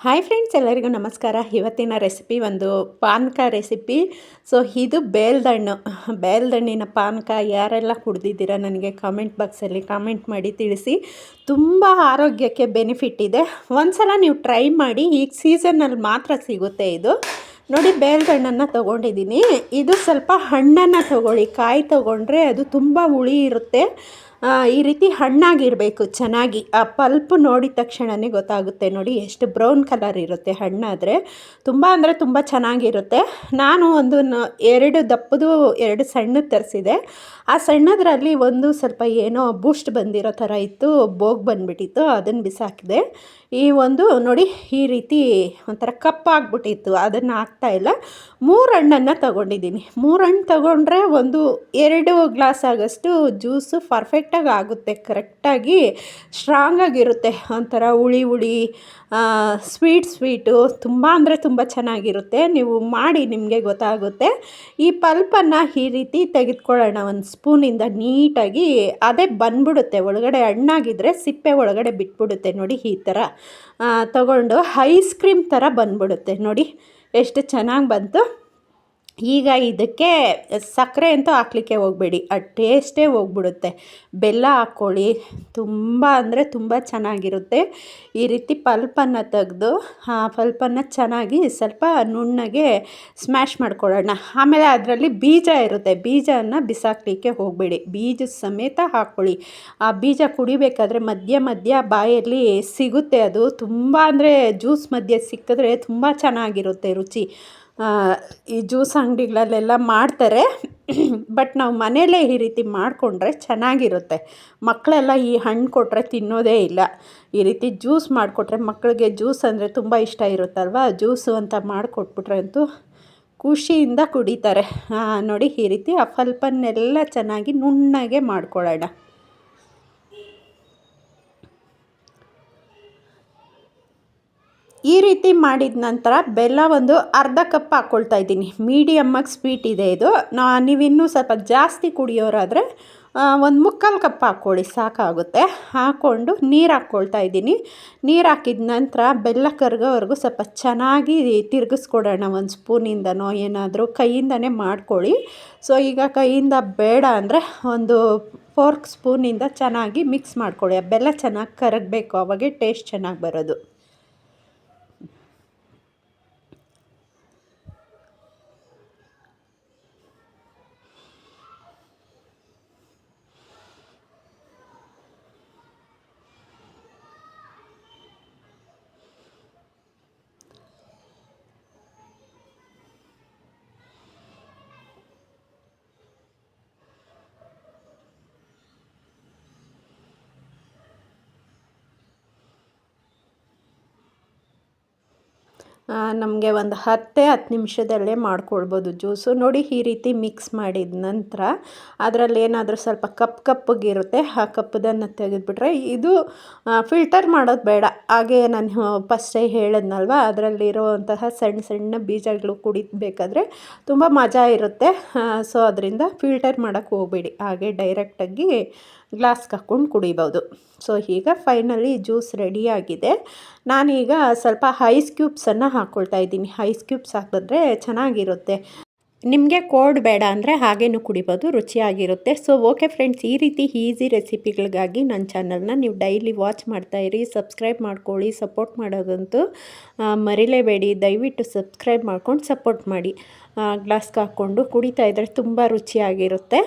Hi friends ಎಲ್ಲರಿಗೂ ನಮಸ್ಕಾರ. ಇವತ್ತಿನ ರೆಸಿಪಿ ಒಂದು ಪಾನಕ ರೆಸಿಪಿ ಸೊ ಇದು ಬೇಲ್ದಣ್ಣು ಬೇಲ್ದಣ್ಣಿನ ಪಾನಕ ಯಾರೆಲ್ಲ ಕುಡ್ದಿದ್ದೀರಾ ನನಗೆ ಕಾಮೆಂಟ್ ಬಾಕ್ಸಲ್ಲಿ ಕಾಮೆಂಟ್ ಮಾಡಿ ತಿಳಿಸಿ. ತುಂಬ ಆರೋಗ್ಯಕ್ಕೆ ಬೆನಿಫಿಟ್ ಇದೆ. ಒಂದ್ಸಲ ನೀವು ಟ್ರೈ ಮಾಡಿ, ಈಗ ಸೀಸನ್ನಲ್ಲಿ ಮಾತ್ರ ಸಿಗುತ್ತೆ ಇದು. ನೋಡಿ ಬೇಲ್ದಣ್ಣನ್ನು ತೊಗೊಂಡಿದ್ದೀನಿ. ಇದು ಸ್ವಲ್ಪ ಹಣ್ಣನ್ನು ತೊಗೊಳ್ಳಿ. ಕಾಯಿ ತೊಗೊಂಡ್ರೆ ಅದು ತುಂಬ ಹುಳಿ ಇರುತ್ತೆ. ಈ ರೀತಿ ಹಣ್ಣಾಗಿರಬೇಕು, ಚೆನ್ನಾಗಿ. ಆ ಪಲ್ಪ್ ನೋಡಿದ ತಕ್ಷಣವೇ ಗೊತ್ತಾಗುತ್ತೆ ನೋಡಿ, ಎಷ್ಟು ಬ್ರೌನ್ ಕಲರ್ ಇರುತ್ತೆ ಹಣ್ಣಾದರೆ ತುಂಬ ಅಂದರೆ ತುಂಬ ಚೆನ್ನಾಗಿರುತ್ತೆ. ನಾನು ಒಂದು ಎರಡು ದಪ್ಪದು ಎರಡು ಸಣ್ಣ ತರಿಸಿದೆ. ಆ ಸಣ್ಣದರಲ್ಲಿ ಒಂದು ಸ್ವಲ್ಪ ಏನೋ ಬೂಸ್ಟ್ ಬಂದಿರೋ ಥರ ಇತ್ತು ಬೋಗ್ ಬಂದುಬಿಟ್ಟಿತ್ತು, ಅದನ್ನು ಬಿಸಾಕಿದೆ. ಈ ಒಂದು ನೋಡಿ, ಈ ರೀತಿ ಒಂಥರ ಕಪ್ಪಾಗ್ಬಿಟ್ಟಿತ್ತು ಅದನ್ನು ಇಲ್ಲ. ಮೂರು ಹಣ್ಣನ್ನು ತಗೊಂಡಿದ್ದೀನಿ. ಮೂರು ಹಣ್ಣು ತಗೊಂಡ್ರೆ ಒಂದು ಎರಡು ಗ್ಲಾಸ್ ಆಗೋಷ್ಟು ಜ್ಯೂಸು ಪರ್ಫೆಕ್ಟಾಗಿ ಆಗುತ್ತೆ ಕರೆಕ್ಟಾಗಿ ಸ್ಟ್ರಾಂಗಾಗಿರುತ್ತೆ ಒಂಥರ ಹುಳಿ ಹುಳಿ ಸ್ವೀಟ್ ಸ್ವೀಟು ತುಂಬ ಅಂದರೆ ತುಂಬ ಚೆನ್ನಾಗಿರುತ್ತೆ. ನೀವು ಮಾಡಿ ನಿಮಗೆ ಗೊತ್ತಾಗುತ್ತೆ. ಈ ಪಲ್ಪನ್ನು ಈ ರೀತಿ ತೆಗೆದುಕೊಳ್ಳೋಣ. ಒಂದು ಸ್ಪೂನಿಂದ ನೀಟಾಗಿ ಅದೇ ಬಂದ್ಬಿಡುತ್ತೆ. ಒಳಗಡೆ ಹಣ್ಣಾಗಿದ್ದರೆ ಸಿಪ್ಪೆ ಒಳಗಡೆ ಬಿಟ್ಬಿಡುತ್ತೆ. ನೋಡಿ ಈ ಥರ. ತಗೊಂಡು ಐಸ್ ಕ್ರೀಮ್ ಥರ ಬಂದ್ಬಿಡುತ್ತೆ. ನೋಡಿ, ಎಷ್ಟು ಚೆನ್ನಾಗಿ ಬಂತು. ಈಗ ಇದಕ್ಕೆ ಸಕ್ಕರೆ ಅಂತೂ ಹಾಕ್ಲಿಕ್ಕೆ ಹೋಗಬೇಡಿ, ಆ ಟೇಸ್ಟೇ ಹೋಗ್ಬಿಡುತ್ತೆ. ಬೆಲ್ಲ ಹಾಕ್ಕೊಳ್ಳಿ, ತುಂಬ ಅಂದರೆ ತುಂಬ ಚೆನ್ನಾಗಿರುತ್ತೆ. ಈ ರೀತಿ ಪಲ್ಪನ್ನು ತೆಗೆದು, ಆ ಪಲ್ಪನ್ನು ಚೆನ್ನಾಗಿ ಸ್ವಲ್ಪ ನುಣ್ಣಗೆ ಸ್ಮ್ಯಾಶ್ ಮಾಡ್ಕೊಳ್ಳೋಣ. ಆಮೇಲೆ ಅದರಲ್ಲಿ ಬೀಜ ಇರುತ್ತೆ ಬೀಜನ ಬಿಸಾಕಲಿಕ್ಕೆ ಹೋಗಬೇಡಿ. ಬೀಜ ಸಮೇತ ಹಾಕ್ಕೊಳ್ಳಿ. ಆ ಬೀಜ ಕುಡಿಬೇಕಾದ್ರೆ ಮಧ್ಯ ಮಧ್ಯ ಬಾಯಲ್ಲಿ ಸಿಗುತ್ತೆ ಅದು. ತುಂಬ ಅಂದರೆ ಜ್ಯೂಸ್ ಮಧ್ಯೆ ಸಿಕ್ಕಿದ್ರೆ ತುಂಬ ಚೆನ್ನಾಗಿರುತ್ತೆ ರುಚಿ. ಈ ಜ್ಯೂಸ್ ಅಂಗಡಿಗಳಲ್ಲೆಲ್ಲ ಮಾಡ್ತಾರೆ. ಬಟ್ ನಾವು ಮನೆಯಲ್ಲೇ ಈ ರೀತಿ ಮಾಡಿಕೊಂಡ್ರೆ ಚೆನ್ನಾಗಿರುತ್ತೆ. ಮಕ್ಕಳೆಲ್ಲ ಈ ಹಣ್ಣು ಕೊಟ್ಟರೆ ತಿನ್ನೋದೇ ಇಲ್ಲ. ಈ ರೀತಿ ಜ್ಯೂಸ್ ಮಾಡಿಕೊಟ್ರೆ ಮಕ್ಕಳಿಗೆ ಜ್ಯೂಸ್ ಅಂದರೆ ತುಂಬ ಇಷ್ಟ ಇರುತ್ತಲ್ವ? ಜ್ಯೂಸು ಅಂತ ಮಾಡಿಕೊಟ್ಬಿಟ್ರೆ ಅಂತೂ ಖುಷಿಯಿಂದ ಕುಡಿತಾರೆ. ನೋಡಿ ಈ ರೀತಿ ಆ ಫಲ್ಪನ್ನೆಲ್ಲ ಚೆನ್ನಾಗಿ ನುಣ್ಣಗೆ ಮಾಡ್ಕೊಳ್ಳೋಣ. ಈ ರೀತಿ ಮಾಡಿದ ನಂತರ ಬೆಲ್ಲ ಒಂದು ಅರ್ಧ ಕಪ್ ಹಾಕ್ಕೊಳ್ತಾ ಇದ್ದೀನಿ. ಮೀಡಿಯಮ್ಮಾಗಿ ಸ್ವೀಟ್ ಇದೆ ಇದು. ನಾ, ನೀವಿನ್ನೂ ಸ್ವಲ್ಪ ಜಾಸ್ತಿ ಕುಡಿಯೋರಾದರೆ ಒಂದು ಮುಕ್ಕಾಲು ಕಪ್ ಹಾಕ್ಕೊಳ್ಳಿ, ಸಾಕಾಗುತ್ತೆ. ಹಾಕ್ಕೊಂಡು ನೀರು ಹಾಕ್ಕೊಳ್ತಾ ಇದ್ದೀನಿ. ನೀರು ಹಾಕಿದ ನಂತರ ಬೆಲ್ಲ ಕರ್ಗೋವರೆಗೂ ಸ್ವಲ್ಪ ಚೆನ್ನಾಗಿ ತಿರುಗಿಸ್ಕೊಡೋಣ. ಒಂದು ಸ್ಪೂನಿಂದನೋ ಏನಾದರೂ ಕೈಯಿಂದನೇ ಮಾಡ್ಕೊಳ್ಳಿ. ಸೊ ಈಗ ಕೈಯಿಂದ ಬೇಡ ಅಂದರೆ ಒಂದು ಫೋರ್ಕ್ ಸ್ಪೂನಿಂದ ಚೆನ್ನಾಗಿ ಮಿಕ್ಸ್ ಮಾಡ್ಕೊಳ್ಳಿ. ಬೆಲ್ಲ ಚೆನ್ನಾಗಿ ಕರಗಬೇಕು. ಅವಾಗೆ ಟೇಸ್ಟ್ ಚೆನ್ನಾಗಿ ಬರೋದು. ನಮಗೆ ಒಂದು ಹತ್ತೇ ಹತ್ತು ನಿಮಿಷದಲ್ಲೇ ಮಾಡ್ಕೊಳ್ಬೋದು ಜ್ಯೂಸು. ನೋಡಿ ಈ ರೀತಿ ಮಿಕ್ಸ್ ಮಾಡಿದ ನಂತರ ಅದರಲ್ಲಿ ಏನಾದರೂ ಸ್ವಲ್ಪ ಕಪ್ ಕಪ್ಪಗಿರುತ್ತೆ, ಆ ಕಪ್ಪದನ್ನು ತೆಗೆದುಬಿಟ್ರೆ ಇದು ಫಿಲ್ಟರ್ ಮಾಡೋದು ಬೇಡ. ಹಾಗೆ ನಾನು ಫಸ್ಟೇ ಹೇಳಿದ್ನಲ್ವ, ಅದರಲ್ಲಿರುವಂತಹ ಸಣ್ಣ ಸಣ್ಣ ಬೀಜಗಳು ಕುಡಿಬೇಕಾದ್ರೆ ತುಂಬ ಮಜಾ ಇರುತ್ತೆ. ಸೊ ಅದರಿಂದ ಫಿಲ್ಟರ್ ಮಾಡೋಕ್ಕೆ ಹೋಗಬೇಡಿ. ಹಾಗೆ ಡೈರೆಕ್ಟಾಗಿ ಗ್ಲಾಸ್ಗೆ ಹಾಕ್ಕೊಂಡು ಕುಡಿಬೋದು. ಸೊ ಈಗ ಫೈನಲಿ ಜ್ಯೂಸ್ ರೆಡಿಯಾಗಿದೆ ನಾನೀಗ ಸ್ವಲ್ಪ ಹೈಸ್ ಕ್ಯೂಬ್ಸನ್ನು ಹಾಕ್ಕೊಳ್ತಾ ಇದ್ದೀನಿ. ಐಸ್ ಕ್ಯೂಬ್ಸ್ ಹಾಕಿದ್ರೆ ಚೆನ್ನಾಗಿರುತ್ತೆ. ನಿಮಗೆ ಕೋಲ್ಡ್ ಬೇಡ ಅಂದರೆ ಹಾಗೇನು ಕುಡಿಬೋದು, ರುಚಿಯಾಗಿರುತ್ತೆ. ಸೊ, ಓಕೆ ಫ್ರೆಂಡ್ಸ್, ಈ ರೀತಿ ಈಸಿ ರೆಸಿಪಿಗಳಿಗಾಗಿ ನನ್ನ ಚಾನಲ್ನ ನೀವು ಡೈಲಿ ವಾಚ್ ಮಾಡ್ತಾಯಿರಿ ಸಬ್ಸ್ಕ್ರೈಬ್ ಮಾಡ್ಕೊಳ್ಳಿ, ಸಪೋರ್ಟ್ ಮಾಡೋದಂತೂ ಮರಿಲೇಬೇಡಿ. ದಯವಿಟ್ಟು ಸಬ್ಸ್ಕ್ರೈಬ್ ಮಾಡ್ಕೊಂಡು ಸಪೋರ್ಟ್ ಮಾಡಿ. ಗ್ಲಾಸ್ಗೆ ಹಾಕ್ಕೊಂಡು ಕುಡಿತಾ ಇದ್ದರೆ ತುಂಬ ರುಚಿಯಾಗಿರುತ್ತೆ.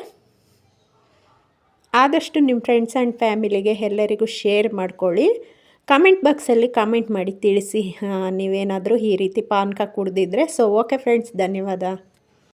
ಆದಷ್ಟು ನಿಮ್ಮ ಫ್ರೆಂಡ್ಸ್ ಆ್ಯಂಡ್ ಫ್ಯಾಮಿಲಿಗೆ ಎಲ್ಲರಿಗೂ ಶೇರ್ ಮಾಡ್ಕೊಳ್ಳಿ. ಕಮೆಂಟ್ ಬಾಕ್ಸಲ್ಲಿ ಕಾಮೆಂಟ್ ಮಾಡಿ ತಿಳಿಸಿ. ನೀವೇನಾದರೂ ಈ ರೀತಿ ಪಾನಕ ಕುಡಿದಿದ್ರೆ ಸೊ ಓಕೆ ಫ್ರೆಂಡ್ಸ್ ಧನ್ಯವಾದ.